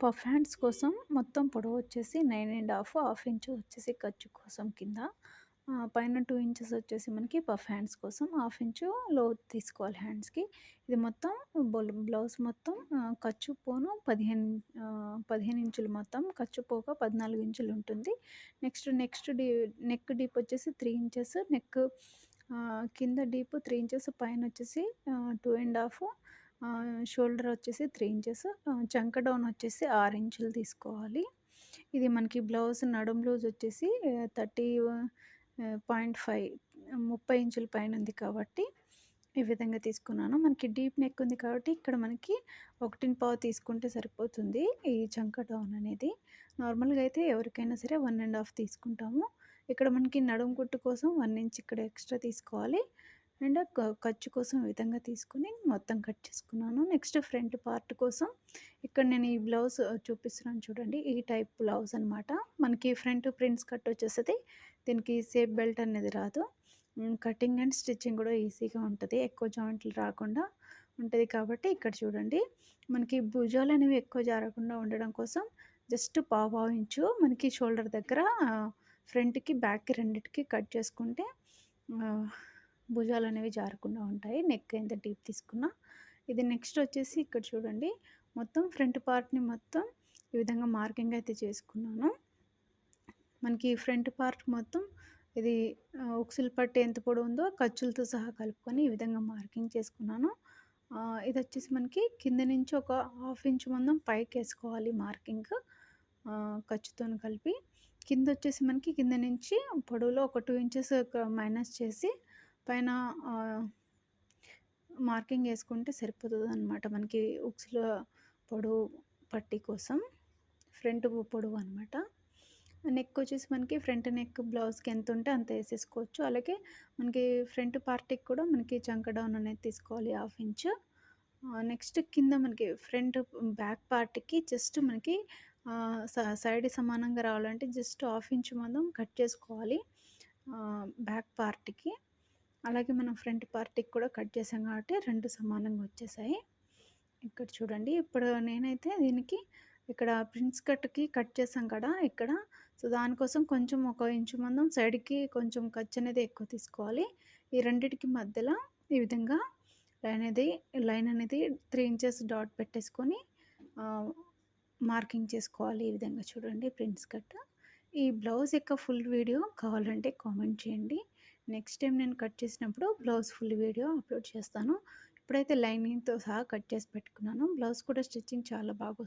Puff hands కోసం మొత్తం పొడవు వచ్చేసి nine and half half inch వచ్చేసి ఖర్చు కోసం కింద. పైన టూ ఇంచెస్ వచ్చేసి మనకి పఫ్ హ్యాండ్స్ కోసం హాఫ్ ఇంచు లో తీసుకోవాలి హ్యాండ్స్కి ఇది మొత్తం బ్లౌజ్ మొత్తం ఖర్చు పోను పదిహేను పదిహేను ఇంచులు మొత్తం ఖర్చు పోక పద్నాలుగు ఇంచులు ఉంటుంది. నెక్స్ట్ నెక్స్ట్ డీ నెక్ డీప్ వచ్చేసి త్రీ ఇంచెస్ నెక్ కింద డీప్ త్రీ ఇంచెస్ పైన వచ్చేసి టూ అండ్ హాఫ్ షోల్డర్ వచ్చేసి త్రీ ఇంచెస్ చంక డౌన్ వచ్చేసి ఆరు ఇంచులు తీసుకోవాలి. ఇది మనకి బ్లౌజ్ నడుం లూజ్ వచ్చేసి థర్టీ పాయింట్ ఫైవ్ ముప్పై ఇంచుల పైన ఉంది కాబట్టి ఈ విధంగా తీసుకున్నాను. మనకి డీప్ నెక్ ఉంది కాబట్టి ఇక్కడ మనకి ఒకటిని పావు తీసుకుంటే సరిపోతుంది ఈ చంక డౌన్ అనేది. నార్మల్గా అయితే ఎవరికైనా సరే వన్ అండ్ హాఫ్ తీసుకుంటాము. ఇక్కడ మనకి నడుం కుట్టు కోసం వన్ ఇంచ్ ఇక్కడ ఎక్స్ట్రా తీసుకోవాలి. అండ్ ఖర్చు కోసం ఈ విధంగా తీసుకుని మొత్తం కట్ చేసుకున్నాను. నెక్స్ట్ ఫ్రంట్ పార్ట్ కోసం ఇక్కడ నేను ఈ బ్లౌజ్ చూపిస్తున్నాను చూడండి. ఈ టైప్ బ్లౌజ్ అనమాట మనకి ఫ్రంట్ ప్రింట్స్ కట్ వచ్చేస్తుంది. దీనికి సేఫ్ బెల్ట్ అనేది రాదు. కటింగ్ అండ్ స్టిచ్చింగ్ కూడా ఈజీగా ఉంటుంది. ఎక్కువ జాయింట్లు రాకుండా ఉంటుంది కాబట్టి ఇక్కడ చూడండి. మనకి భుజాలు అనేవి ఎక్కువ జారకుండా ఉండడం కోసం జస్ట్ పావు ఇంచు మనకి షోల్డర్ దగ్గర ఫ్రంట్కి బ్యాక్కి రెండింటికి కట్ చేసుకుంటే భుజాలు అనేవి జారకుండా ఉంటాయి. నెక్ ఎంత డీప్ తీసుకున్నా. ఇది నెక్స్ట్ వచ్చేసి ఇక్కడ చూడండి. మొత్తం ఫ్రంట్ పార్ట్ని మొత్తం ఈ విధంగా మార్కింగ్ అయితే చేసుకున్నాను. మనకి ఫ్రంట్ పార్ట్ మొత్తం ఇది ఉక్సులు పట్టి ఎంత పొడి ఉందో ఖర్చులతో సహా కలుపుకొని ఈ విధంగా మార్కింగ్ చేసుకున్నాను. ఇది వచ్చేసి మనకి కింద నుంచి ఒక హాఫ్ ఇంచ్ మందం పైకి వేసుకోవాలి మార్కింగ్ ఖర్చుతో కలిపి. కింద వచ్చేసి మనకి కింద నుంచి పొడవులో ఒక టూ ఇంచెస్ మైనస్ చేసి పైన మార్కింగ్ వేసుకుంటే సరిపోతుంది అనమాట మనకి ఉక్స్ల పొడవు పట్టి కోసం ఫ్రంట్ పొడవు అనమాట నెక్ వచ్చేసి మనకి ఫ్రంట్ నెక్ బ్లౌజ్కి ఎంత ఉంటే అంత వేసేసుకోవచ్చు. అలాగే మనకి ఫ్రంట్ పార్టీకి కూడా మనకి చంక డౌన్ అనేది తీసుకోవాలి హాఫ్ ఇంచ్. నెక్స్ట్ కింద మనకి ఫ్రంట్ బ్యాక్ పార్ట్కి జస్ట్ మనకి సైడ్ సమానంగా రావాలంటే జస్ట్ హాఫ్ ఇంచ్ మందం కట్ చేసుకోవాలి. బ్యాక్ పార్ట్కి. అలాగే మనం ఫ్రంట్ పార్టీకి కూడా కట్ చేసాం కాబట్టి రెండు సమానంగా వచ్చేసాయి. ఇక్కడ చూడండి ఇప్పుడు నేనైతే దీనికి ఇక్కడ ప్రిన్స్ కట్కి కట్ చేసాం కదా ఇక్కడ. సో దానికోసం కొంచెం ఒక ఇంచు మందం సైడ్కి కొంచెం ఖర్చు అనేది ఎక్కువ తీసుకోవాలి. ఈ రెండింటికి మధ్యలో ఈ విధంగా లైన్ అనేది లైన్ అనేది త్రీ ఇంచెస్ డాట్ పెట్టేసుకొని మార్కింగ్ చేసుకోవాలి ఈ విధంగా చూడండి ప్రింట్స్ కట్. ఈ బ్లౌజ్ యొక్క ఫుల్ వీడియో కావాలంటే కామెంట్ చేయండి. నెక్స్ట్ టైం నేను కట్ చేసినప్పుడు బ్లౌజ్ ఫుల్ వీడియో అప్లోడ్ చేస్తాను. ఇప్పుడైతే లైనింగ్తో సహా కట్ చేసి పెట్టుకున్నాను. బ్లౌజ్ కూడా స్టిచ్చింగ్ చాలా బాగా వస్తుంది.